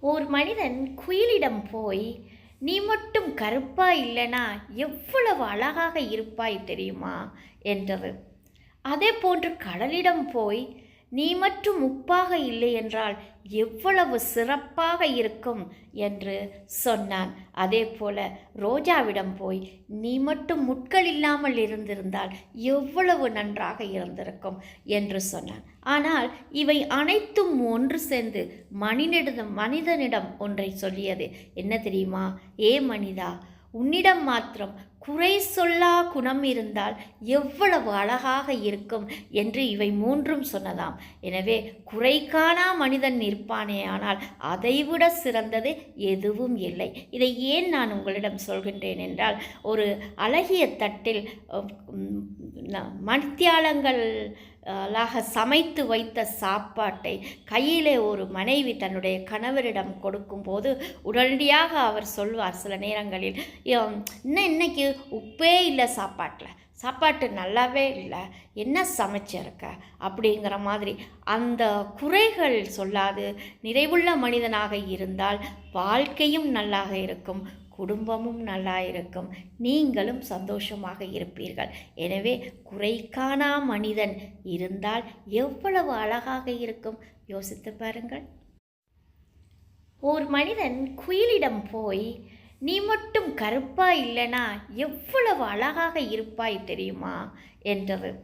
ஒரு மனிதன் குயிலிடம் போய் நீ மட்டும் கருப்பா இல்லைனா எவ்வளவு அழகாக இருப்பாய் தெரியுமா? என்றது. அதே போன்று கடலிடம் போய் நீ மட்டும் உப்பாக இல்லை என்றால் எவ்வளவு சிறப்பாக இருக்கும் என்று சொன்னான். அதே போல ரோஜாவிடம் போய் நீ மட்டும் முட்கள் இல்லாமல் இருந்திருந்தால் எவ்வளவு நன்றாக இருந்திருக்கும்? என்று சொன்னான். ஆனால் இவை அனைத்தும் ஒன்று சேர்ந்து மனிதனிடம் மனிதனிடம் ஒன்றை சொல்லியது. என்ன தெரியுமா? ஏ மனிதா உன்னிடம் மாத்திரம் குறை சொல்லா குணம் இருந்தால் எவ்வளவு அழகாக இருக்கும் என்று இவை மூன்றும் சொன்னதாம். எனவே குறை காணா மனிதன் நிற்பானே ஆனால் அதைவிட சிறந்தது எதுவும் இல்லை. இதை ஏன் நான் உங்களிடம் சொல்கின்றேன் என்றால் ஒரு அழகிய தட்டில் உம், மணித்தியாலங்கள் லாக சமைத்து வைத்த சாப்பாட்டை கையிலே ஒரு மனைவி தன்னுடைய கணவரிடம் கொடுக்கும்போது உடனடியாக அவர் சொல்வார் சில நேரங்களில் இன்னும் இன்னைக்கு உப்பே இல்லை சாப்பாட்டில். சாப்பாட்டு நல்லாவே இல்லை. என்ன சமைச்சிருக்க? அப்படிங்கிற மாதிரி அந்த குறைகள் சொல்லாது. நிறைவுள்ள மனிதனாக இருந்தால் வாழ்க்கையும் நல்லாக இருக்கும். குடும்பமும் நல்லா இருக்கும். நீங்களும் சந்தோஷமாக இருப்பீர்கள். எனவே குறை காணா மனிதன் இருந்தால் எவ்வளவு அழகாக இருக்கும்? யோசித்து பாருங்கள். ஒரு மனிதன் குயிலிடம் போய் நீ மட்டும் கருப்பா இல்லைனா எவ்வளவு அழகாக இருப்பாய் தெரியுமா? என்றது.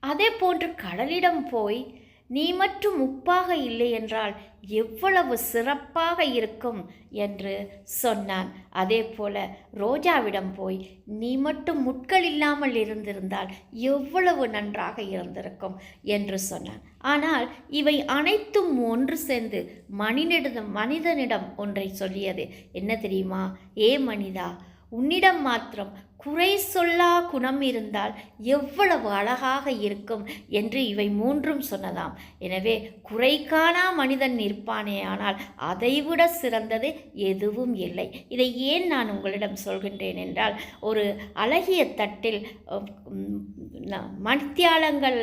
அதே போன்று கடலிடம் போய் நீ மட்டும் உப்பாக இல்லை என்றால் எவ்வளவு சிறப்பாக இருக்கும் என்று சொன்னான். அதே போல ரோஜாவிடம் போய் நீ மட்டும் முட்கள் இல்லாமல் இருந்திருந்தால் எவ்வளவு நன்றாக இருந்திருக்கும்? என்று சொன்னான். ஆனால் இவை அனைத்தும் ஒன்று சேர்ந்து மனிதனிடம் மனிதனிடம் ஒன்றை சொல்லியது. என்ன தெரியுமா? ஏ மனிதா உன்னிடம் மாத்திரம் குறை சொல்லா குணம் இருந்தால் எவ்வளவு அழகாக இருக்கும் என்று இவை மூன்றும் சொன்னதாம். எனவே குறை காணா மனிதன் நிற்பானே ஆனால் அதைவிட சிறந்தது எதுவும் இல்லை. இதை ஏன் நான் உங்களிடம் சொல்கின்றேன் என்றால் ஒரு அழகிய தட்டில் உம், மணித்தியாலங்கள்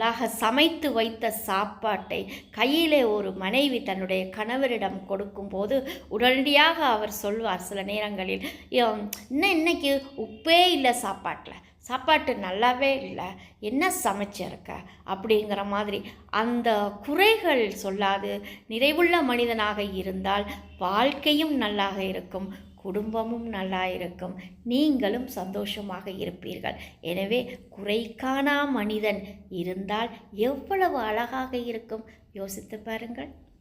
லாக சமைத்து வைத்த சாப்பாட்டை கையிலே ஒரு மனைவி தன்னுடைய கணவரிடம் கொடுக்கும்போது உடனடியாக அவர் சொல்வார் சில நேரங்களில் இன்னும் இன்னைக்கு உப்பே இல்லை சாப்பாட்டில். சாப்பாட்டு நல்லாவே இல்லை. என்ன சமைச்சிருக்க? அப்படிங்கிற மாதிரி அந்த குறைகள் சொல்லாது. நிறைவுள்ள மனிதனாக இருந்தால் வாழ்க்கையும் நல்லாக இருக்கும். குடும்பமும் நல்லா இருக்கும். நீங்களும் சந்தோஷமாக இருப்பீர்கள். எனவே குறை காணா மனிதன் இருந்தால் எவ்வளவு அழகாக இருக்கும். யோசித்து பாருங்கள்.